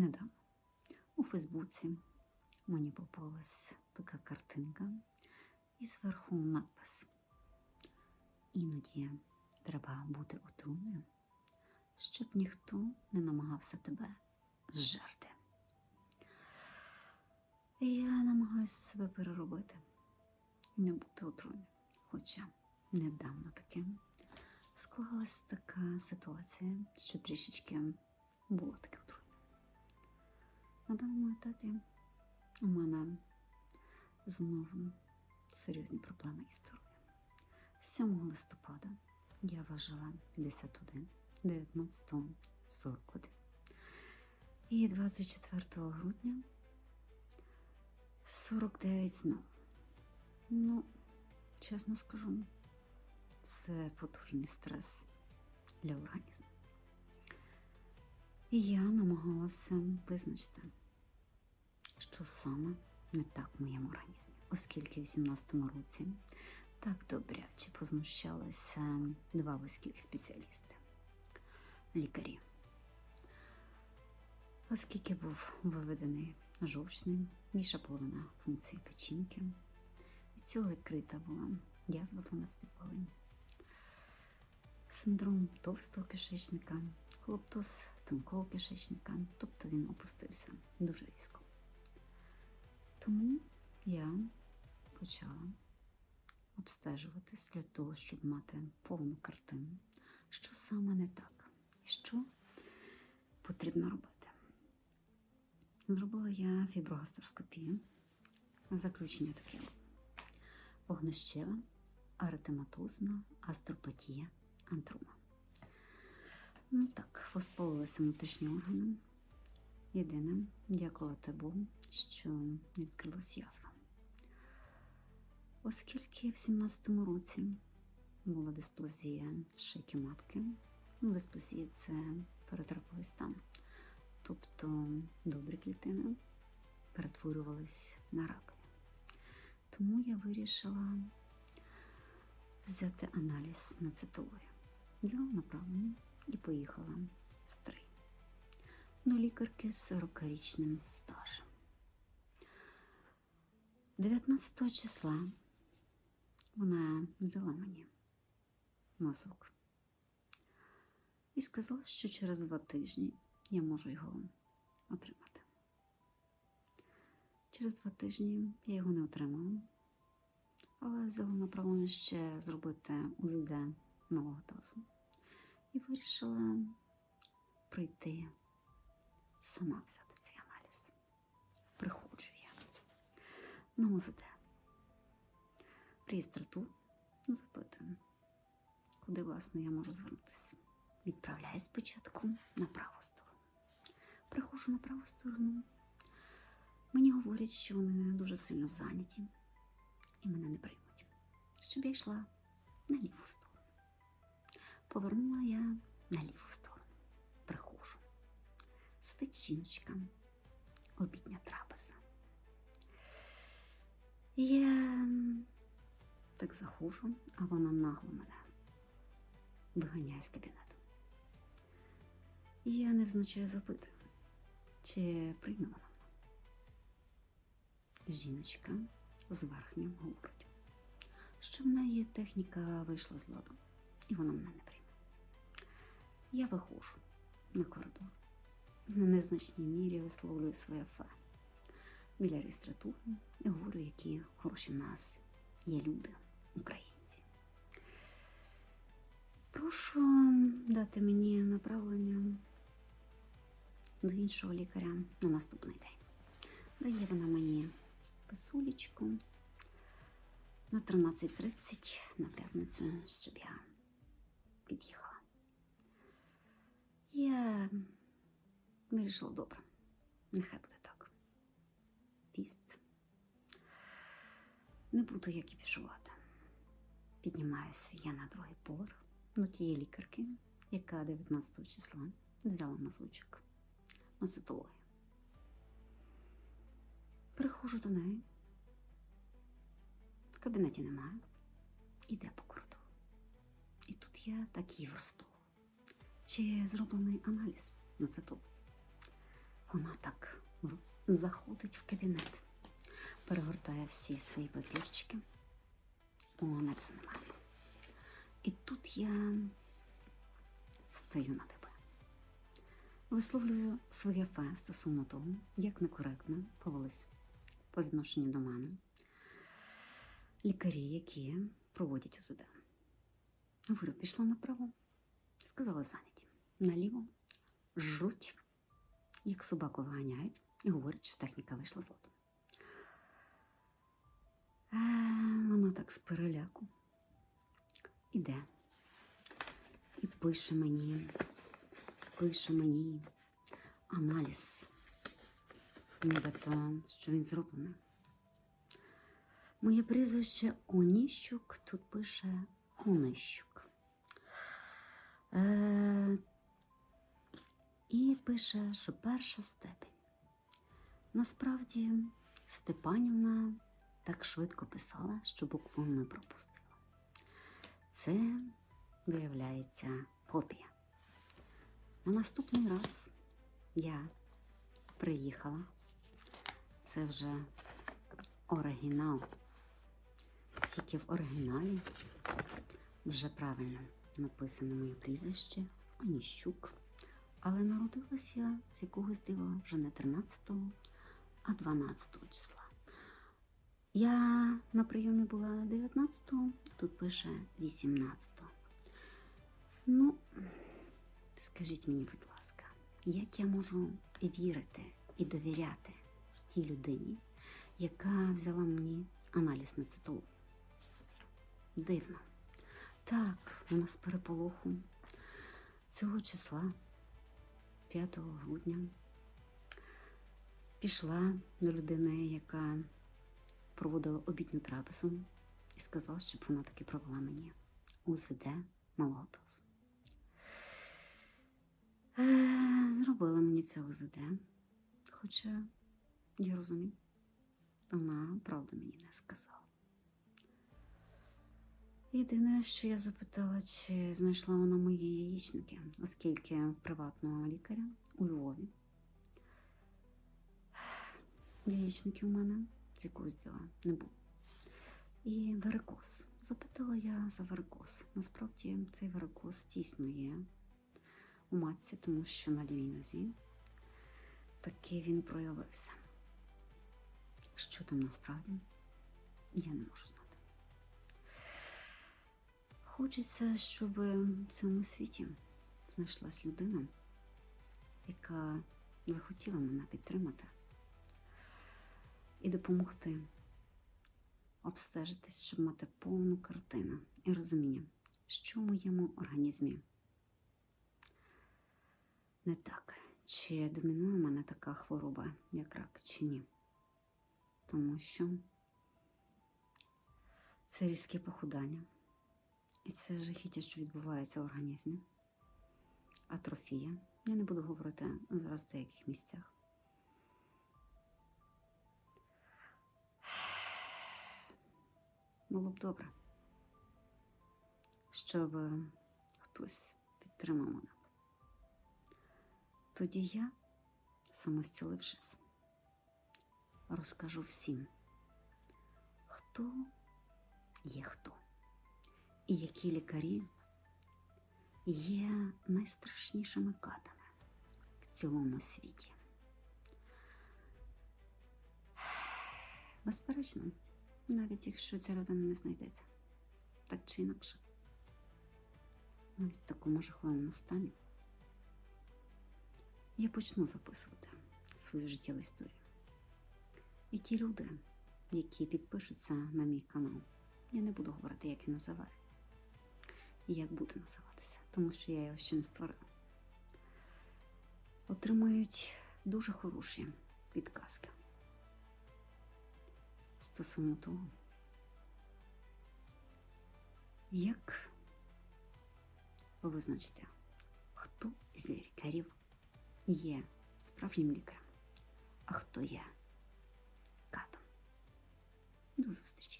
недавно у Фейсбуці мені попалась така картинка і зверху надпис. Іноді треба бути отруйною, щоб ніхто не намагався тебе зжерти. Я намагаюся себе переробити не бути отруйною. Хоча недавно таке склалась така ситуація, що трішечки було таке отруйне. На даному етапі у мене знову серйозні проблеми із здоров'ям. 7 листопада я важила 51, 19, 41. І 24 грудня 49 знову. Ну, чесно скажу, це потужний стрес для організму. І я намагалася визначити, що саме не так в моєму організмі, оскільки в 18-му році так добряче познущалися два вузьких спеціалісти, лікарі. Оскільки був виведений жовчний, більша половина функцій печінки, від цього відкрита була язва 12 полин, синдром товстого кишечника, колоптоз тонкого кишечника, тобто він опустився дуже різко. Тому я почала обстежуватись для того, щоб мати повну картину, що саме не так і що потрібно робити. Зробила я фіброгастроскопію. Заключення таке вогнищева, аретематозна астропатія антрума. Ну так, воспалилися внутрішні органи. Єдине, дякувати Богу, що відкрилась язва. Оскільки в 17-му році була дисплазія шийки матки, ну, дисплазія це перетраповий стан. Тобто добрі клітини перетворювались на ракові. Тому я вирішила взяти аналіз на цитолою. Взяла направлення і поїхала в стрий до лікарки з 40-річним стажем. 19 числа вона взяла мені мазок і сказала, що через два тижні я можу його отримати. Через два тижні я його не отримала, але взяла направлення ще зробити УЗД малого тазу і вирішила прийти сама взяти цей аналіз. Приходжу я на УЗД. Реєстратуру запитую, куди, власне, я можу звернутися. Відправляюсь спочатку на праву сторону. Приходжу на праву сторону. Мені говорять, що вони дуже сильно зайняті і мене не приймуть. Щоб я йшла на ліву сторону. Повернула я на ліву сторону. Приходжу. Сидить жіночка, обідня трапеза. Я так заходжу, а вона нагло мене виганяє з кабінету. І я невзначай запитую, чи прийме вона. Жіночка з верхнім говорить, що в неї техніка вийшла з ладу, і вона мене не прийме. Я виходжу на коридор. На незначній мірі висловлюю своє фе біля реєстратури і говорю, які хороші в нас є люди, українці. Прошу дати мені направлення до іншого лікаря на наступний день. Дає вона мені писулечку на 13.30 на п'ятницю, щоб я під'їхала. Я вирішила добре. Нехай буде так. Піст. Не буду я кіпішувати. Піднімаюся я на другий поверх до тієї лікарки, яка 19 числа взяла мазочок на цитологію. Приходжу до неї. В кабінеті немає. Іде по коридору. І тут я так її врозплох. Чи зроблений аналіз на цитологію? Вона так заходить в кабінет, перегортає всі свої папірчики. О, аналізу немає. І тут я стаю на тебе. Висловлюю своє фе стосовно того, як некоректно повелись по відношенню до мене лікарі, які проводять УЗД. Говорю, пішла направо, сказали зайняті. Наліво жруть, як собаку виганяють, і говорять, що техніка вийшла з ладу. Е, Вона так з переляку іде і пише мені, пише мені аналіз, нібито, що він зроблений. Моє прізвище Оніщук, тут пише Онищук. Е, і пише, що перша степень. Насправді Степанівна так швидко писала, що букву не пропустила. Це, виявляється, копія. На наступний раз я приїхала. Це вже оригінал. Тільки в оригіналі вже правильно написано моє прізвище Оніщук. Але народилась я з якогось дива вже не 13, а 12 числа. Я на прийомі була 19-го, тут пише 18-го. Ну, скажіть мені, будь ласка, як я можу вірити і довіряти тій людині, яка взяла мені аналіз на цитулу? Дивно. Так, вона з переполоху цього числа, 5 грудня, пішла до людини, яка проводила обідню трапезу, і сказала, щоб вона таки провела мені УЗД малого тазу. Е, Зробила мені це УЗД, хоча я розумію, вона правду мені не сказала. Єдине, що я запитала, чи знайшла вона мої яєчники, оскільки приватного лікаря у Львові. Яєчників у мене з якогось діла не було. І варикоз. Запитала я за варикоз. Насправді цей варикоз тісно є у матці, тому що на лівій нозі таки він проявився. Що там насправді, я не можу знати. Хочеться, щоб в цьому світі знайшлась людина, яка захотіла мене підтримати і допомогти обстежитись, щоб мати повну картину і розуміння, що в моєму організмі не так, чи домінує в мене така хвороба, як рак, чи ні. Тому що це різке похудання. І це жахіття, що відбувається в організмі. Атрофія. Я не буду говорити зараз в деяких місцях. Було б добре, щоб хтось підтримав мене. Тоді я, самостілившись, розкажу всім, хто є хто і які лікарі є найстрашнішими катами в цілому світі. Безперечно, навіть якщо ця людина не знайдеться, так чи інакше, навіть в такому жахливому стані, я почну записувати свою життєву історію. І ті люди, які підпишуться на мій канал, я не буду говорити, як він називає і як буде називатися, тому що я його ще не створила. Отримають дуже хороші підказки стосовно того, як визначити, хто із лікарів є справжнім лікарем, а хто є катом. До зустрічі!